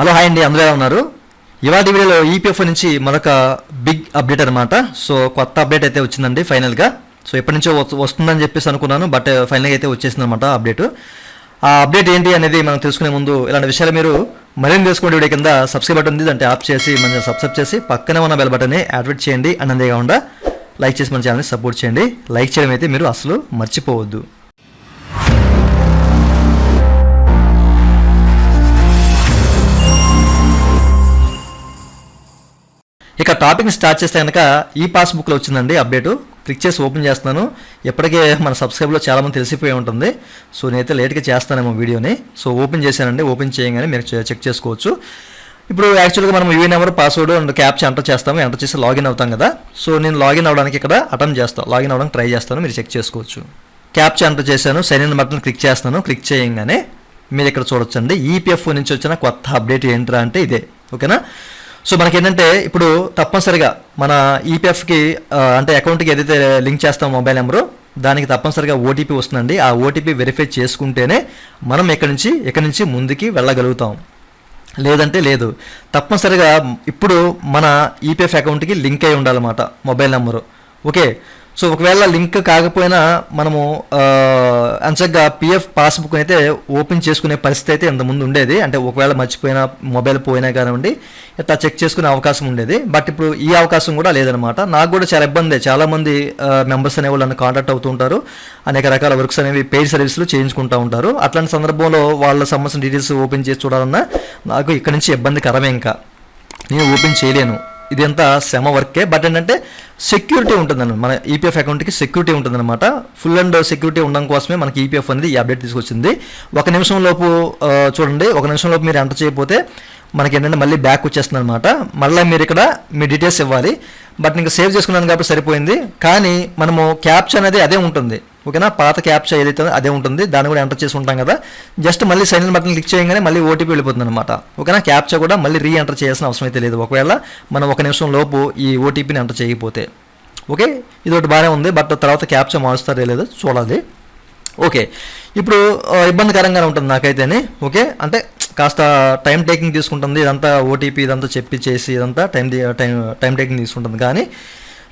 Hello hi అండి. అందరూ ఉన్నారు? ఇవాటి వీడియోలో ఈపీఎఫ్ నుంచి మరొక బిగ్ అప్డేట్ అనమాట సో కొత్త అప్డేట్ అయితే వచ్చిందండి ఫైనల్గా. సో ఎప్పటి నుంచో వస్తుందని చెప్పేసి అనుకున్నాను బట్ ఫైనల్గా అయితే వచ్చేసింది అనమాట అప్డేట్. ఆ అప్డేట్ ఏంటి అనేది మనం తెలుసుకునే ముందు ఇలాంటి విషయాలు మీరు మరిన్ని తెలుసుకునే వీడియో కింద. సబ్స్క్రైబ్ బటన్ ఉంది అంటే ఆప్ చేసి మన సబ్స్క్రైబ్ చేసి పక్కనే ఉన్న బెల్ బటన్ని యాక్టివేట్ చేయండి. అని కాకుండా లైక్ చేసి మన ఛానల్ని సపోర్ట్ చేయండి. లైక్ చేయడం అయితే మీరు అసలు మర్చిపోవద్దు. టాపిక్ని స్టార్ట్ చేస్తే కనుక ఈ పాస్బుక్లో వచ్చిందండి అప్డేటు. క్లిక్ చేసి ఓపెన్ చేస్తున్నాను. ఎప్పటికే మన సబ్స్క్రైబ్లో చాలామంది తెలిసిపోయి ఉంటుంది. సో నేనైతే లేట్గా చేస్తానేమో వీడియోని. సో ఓపెన్ చేశానండి. ఓపెన్ చేయగానే మీరు చెక్ చేసుకోవచ్చు. ఇప్పుడు యాక్చువల్గా మనం UA number password and captcha enter చేస్తాము. ఎంటర్ చేసి లాగిన్ అవుతాం కదా. సో నేను లాగిన్ అవ్వడానికి ఇక్కడ అటెంప్ట్ చేస్తాను లాగిన్ అవ్వడానికి ట్రై చేస్తాను. మీరు చెక్ చేసుకోవచ్చు. క్యాప్చర్ ఎంటర్ చేశాను. సైన్ ఇన్ బటన్ క్లిక్ చేస్తాను. క్లిక్ చేయగానే మీరు ఇక్కడ చూడొచ్చండి. ఈపీఎఫ్ నుంచి వచ్చిన కొత్త అప్డేట్ ఏంట్రా అంటే ఇదే. ఓకేనా? సో మనకి ఏంటంటే ఇప్పుడు తప్పనిసరిగా మన ఈపీఎఫ్కి అంటే అకౌంట్కి ఏదైతే లింక్ చేస్తాం మొబైల్ నెంబరు దానికి తప్పనిసరిగా ఓటీపీ వస్తుందండి. ఆ ఓటీపీ వెరిఫై చేసుకుంటేనే మనం ఎక్కడి నుంచి ఎక్కడి నుంచి ముందుకి వెళ్ళగలుగుతాం. లేదంటే లేదు. తప్పనిసరిగా ఇప్పుడు మన ఈపీఎఫ్ అకౌంట్కి లింక్ అయి ఉండాలన్నమాట మొబైల్ నెంబరు. ఓకే. సో ఒకవేళ లింక్ కాకపోయినా మనము అంచగా పిఎఫ్ పాస్బుక్ అయితే ఓపెన్ చేసుకునే పరిస్థితి అయితే ఇంతకుముందు ఉండేది. అంటే ఒకవేళ మర్చిపోయినా మొబైల్ పోయినా కానివ్వండి ఇట్లా చెక్ చేసుకునే అవకాశం ఉండేది. బట్ ఇప్పుడు ఈ అవకాశం కూడా లేదనమాట నాకు కూడా చాలా ఇబ్బంది. చాలామంది మెంబర్స్ అనేవాళ్ళు నన్ను కాంటాక్ట్ అవుతూ ఉంటారు. అనేక రకాల వర్క్స్ అనేవి పెయిడ్ సర్వీసులు చేయించుకుంటూ ఉంటారు. అట్లాంటి సందర్భంలో వాళ్ళ సంబంధించిన డీటెయిల్స్ ఓపెన్ చేసి చూడాలన్నా నాకు ఇక్కడ నుంచి ఇబ్బందికరమే ఇంకా. నేను ఓపెన్ చేయలేను. ఇది ఎంత శ్రమ వర్కే. బట్ ఏంటంటే సెక్యూరిటీ ఉంటుందండి మన ఈపీఎఫ్ అకౌంట్కి సెక్యూరిటీ ఉంటుందన్నమాట. ఫుల్ అండ్ సెక్యూరిటీ ఉండడం కోసమే మనకి ఈపీఎఫ్ అనేది ఈ అప్డేట్ తీసుకొచ్చింది. ఒక నిమిషం లోపు చూడండి. ఒక నిమిషం లోపు మీరు ఎంటర్ చేయకపోతే మనకి ఏంటంటే మళ్ళీ బ్యాక్ వచ్చేస్తుంది అనమాట మళ్ళీ మీరు ఇక్కడ మీ డీటెయిల్స్ ఇవ్వాలి. బట్ ఇంకా సేవ్ చేసుకున్నాను కాబట్టి సరిపోయింది. కానీ మనము క్యాప్చర్ అనేది అదే ఉంటుంది. ఓకేనా? పాత క్యాప్చా ఏదైతే అదే ఉంటుంది. దాన్ని కూడా ఎంటర్ చేసి ఉంటాం కదా. జస్ట్ మళ్ళీ సైన్ ఇన్ బటన్ క్లిక్ చేయగానే మళ్ళీ ఓటీపీ వెళ్ళిపోతుంది అనమాట ఓకేనా క్యాప్చా కూడా మళ్ళీ రీ ఎంటర్ చేయాల్సిన అవసరం అయితే లేదు. ఒకవేళ మనం ఒక నిమిషం లోపు ఈ ఓటీపీని ఎంటర్ చేయకపోతే. ఓకే? ఇది ఒకటి బాగానే ఉంది. బట్ తర్వాత క్యాప్చా మారుస్తారే లేదో చూడాలి. ఓకే. ఇప్పుడు ఇబ్బందికరంగానే ఉంటుంది నాకైతేనే. ఓకే? అంటే కాస్త టైం టేకింగ్ తీసుకుంటుంది. ఇదంతా ఓటీపీ ఇదంతా చెప్పి చేసి ఇదంతా టైం టైం టైం టేకింగ్ తీసుకుంటుంది. కానీ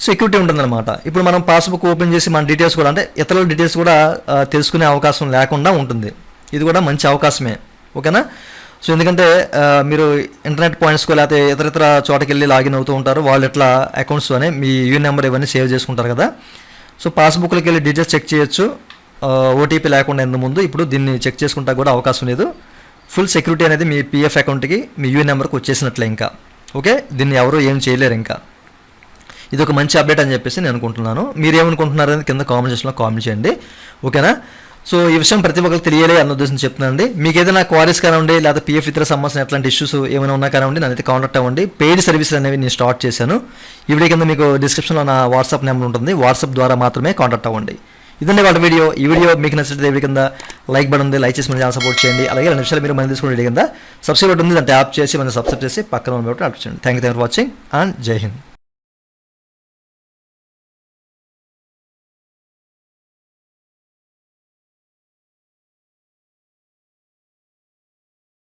సెక్యూరిటీ ఉంటుందన్నమాట. ఇప్పుడు మనం పాస్బుక్ ఓపెన్ చేసి మన డీటెయిల్స్ కూడా అంటే ఇతరుల డీటెయిల్స్ కూడా తెలుసుకునే అవకాశం లేకుండా ఉంటుంది. ఇది కూడా మంచి అవకాశమే. ఓకేనా? సో ఎందుకంటే మీరు ఇంటర్నెట్ పాయింట్స్కో లేకపోతే ఇతర ఇతర చోటకి వెళ్ళి లాగిన్ అవుతూ ఉంటారు. వాళ్ళు ఎట్లా అకౌంట్స్ అని మీ యూ నెంబర్ ఇవన్నీ సేవ్ చేసుకుంటారు కదా. సో పాస్బుక్లోకి వెళ్ళి డీటెయిల్స్ చెక్ చేయొచ్చు. ఓటీపీ లేకుండా ఎందు ముందు ఇప్పుడు దీన్ని చెక్ చేసుకుంటా కూడా అవకాశం లేదు. ఫుల్ సెక్యూరిటీ అనేది మీ పిఎఫ్ అకౌంట్కి మీ యూ నెంబర్కి వచ్చేసినట్లే ఇంకా. ఓకే? దీన్ని ఎవరు ఏం చేయలేరు ఇంకా. ఇది ఒక మంచి అప్డేట్ అని చెప్పేసి నేను అనుకుంటున్నాను. మీరేమనుకుంటున్నారు అనేది కింద కామెంట్ సెక్షన్లో కామెంట్ చేయండి. ఓకేనా? సో ఈ విషయం ప్రతి ఒక్కరికి తెలియాలి అన్న ఉద్దేశం చెప్తున్నానండి. మీకు ఏదైనా క్వారీస్ కానివ్వండి లేదా పిఎఫ్ ఇతర సంబంధించిన ఎట్లాంటి ఇష్యూస్ ఏమైనా ఉన్నా కానివ్వండి నన్ను అయితే కాంటాక్ట్ అవ్వండి. పెయిడ్ సర్వీసెస్ అనేవి నేను స్టార్ట్ చేశాను. ఈ కింద మీకు డిస్క్రిప్షన్లో నా వాట్సాప్ నెంబర్ ఉంటుంది. వాట్సాప్ ద్వారా మాత్రమే కాంటాక్ట్ అవ్వండి. ఇదండి వాళ్ళ వీడియో. ఈ వీడియో మీకు నచ్చితే వీడియో కింద లైక్ బటన్ ఉంది. లైక్ చేసి మన ఛానల్ సపోర్ట్ చేయండి. అలాగే రెండు నిమిషాలు మీరు మనం తీసుకునే వీడియో కింద సబ్స్క్రైబ్ బటన్ ఉంది. దాన్ని ట్యాప్ చేసి మనం సబ్స్క్రైబ్ చేసి పక్కన ఉన్న బటన్ చేయండి. Thank you thank for watching and Jai Hind